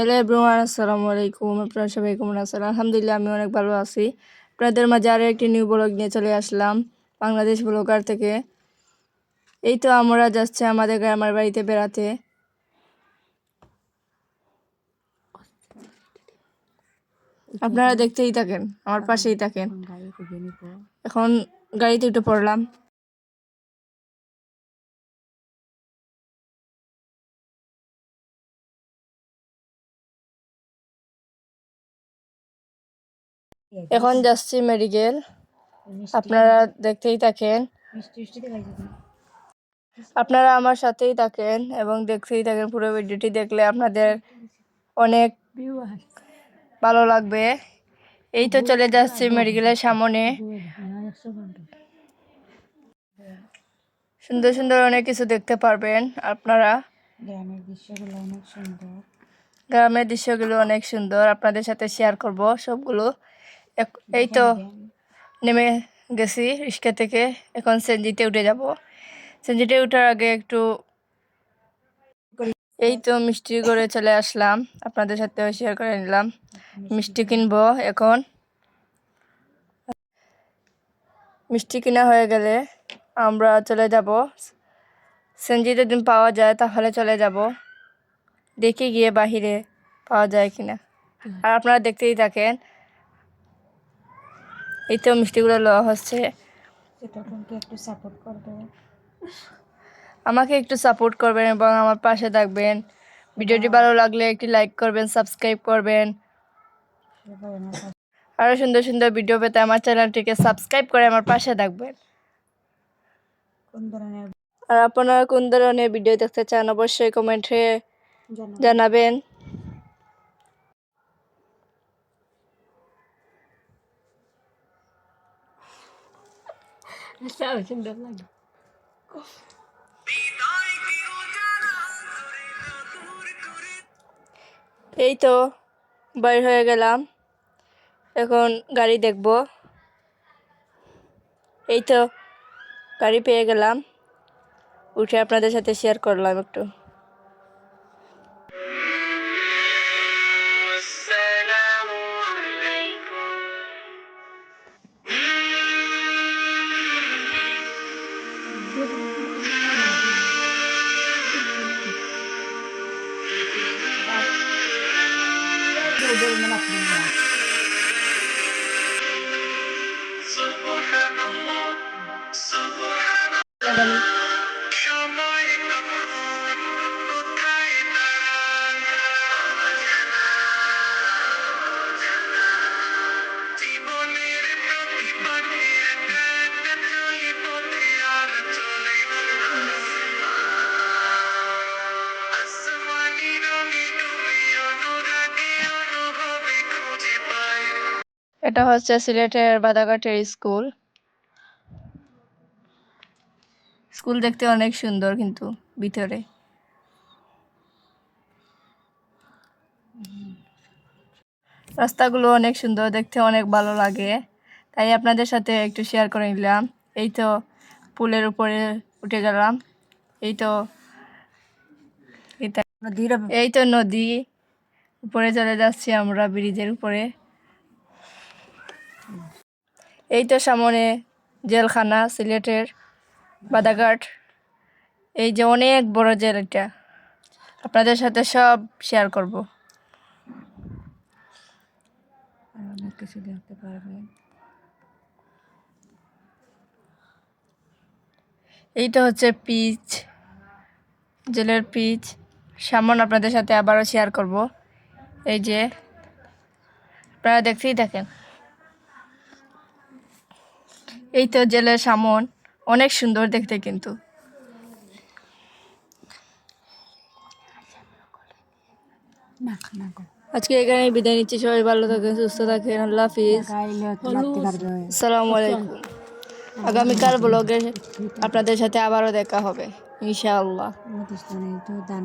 Hello everyone আসসালামু আলাইকুম আপনারা সবাই কেমন আছেন? আলহামদুলিল্লাহ আমি অনেক ভালো আছি। আপনাদের মাঝে আরও একটি নিউ ব্লগ নিয়ে চলে আসলাম বাংলাদেশ ব্লগার থেকে। এই তো আমরা যাচ্ছি আমাদের গ্রামের বাড়িতে বেড়াতে। আপনারা দেখতেই থাকেন আমার পাশেই থাকেন। এখন গাড়িতে উঠে পড়লাম। এখন যাচ্ছি মেডিকেল। আপনারা দেখতেই থাকেন। আপনারা আমার সাথেই থাকেন এবং দেখতেই থাকেন পুরো ভিডিওটি দেখলে আপনাদের অনেক ভালো লাগবে। এই তো চলে যাচ্ছি মেডিকেলের সামনে। সুন্দর সুন্দর অনেক কিছু দেখতে পারবেন আপনারা। গ্রামের দৃশ্যগুলো অনেক সুন্দর। গ্রামের দৃশ্যগুলো অনেক সুন্দর। আপনাদের সাথে শেয়ার করব সবগুলো। এই তো নেমে গেছি রিক্সা থেকে। এখন সেনজিতে উঠে যাব। সেনজিতে উঠার আগে একটু এই তো মিষ্টি করে চলে আসলাম। আপনাদের সাথে শেয়ার করে নিলাম। মিষ্টি কিনবো এখন। মিষ্টি কিনা হয়ে গেলে আমরা চলে যাব। সেনজি যদি পাওয়া যায় তাহলে চলে যাব। দেখি গিয়ে বাহিরে পাওয়া যায় কিনা। আর আপনারা দেখতেই থাকেন এই তো মিষ্টিগুলো লওয়া হচ্ছে। একটু সাপোর্ট করবে আমাকে একটু সাপোর্ট করবেন এবং আমার পাশে থাকবেন। ভিডিওটি ভালো লাগলে একটি লাইক করবেন সাবস্ক্রাইব করবেন। আরও সুন্দর সুন্দর ভিডিও পেতে আমার চ্যানেলটিকে সাবস্ক্রাইব করে আমার পাশে থাকবেন। আর আপনারা কোন ধরনের ভিডিও দেখতে চান অবশ্যই কমেন্টে জানা এই তো, বাইর হয়ে গেলাম। এখন গাড়ি দেখব। এই তো, গাড়ি পেয়ে গেলাম। উঠে আপনাদের সাথে শেয়ার করলাম একটু। এটা হচ্ছে সিলেটের বাদাঘাটের স্কুল। স্কুল দেখতে অনেক সুন্দর কিন্তু ভিতরে। রাস্তাগুলো অনেক সুন্দর দেখতে অনেক ভালো লাগে। তাই আপনাদের সাথে একটু শেয়ার করে নিলাম। এই তো পুলের উপরে উঠে গেলাম। এই তো এই তো নদী। উপরে চলে যাচ্ছি আমরা ব্রিজের উপরে। এই তো সামনে জেলখানা সিলেটের বাদাঘাট। এই যে অনেক বড় জেল এটা। আপনাদের সাথে সব শেয়ার করব। আর অনেক কিছু দেখতে পারবে এই তো হচ্ছে পিচ জেলের পিচ। সামন আপনাদের সাথে আবারও শেয়ার করব। এই যে আপনারা দেখতেই থাকেন। এই তো জেলের সামন, অনেক সুন্দর দেখতে কিন্তু। আজকে এখানে বিদায় নিচ্ছি, সবাই ভালো থাকেন, সুস্থ থাকেন, আল্লাহ হাফিজ। আসসালামু আলাইকুম। আগামীকাল ব্লগে আপনাদের সাথে আবারও দেখা হবে, ইনশাআল্লাহ।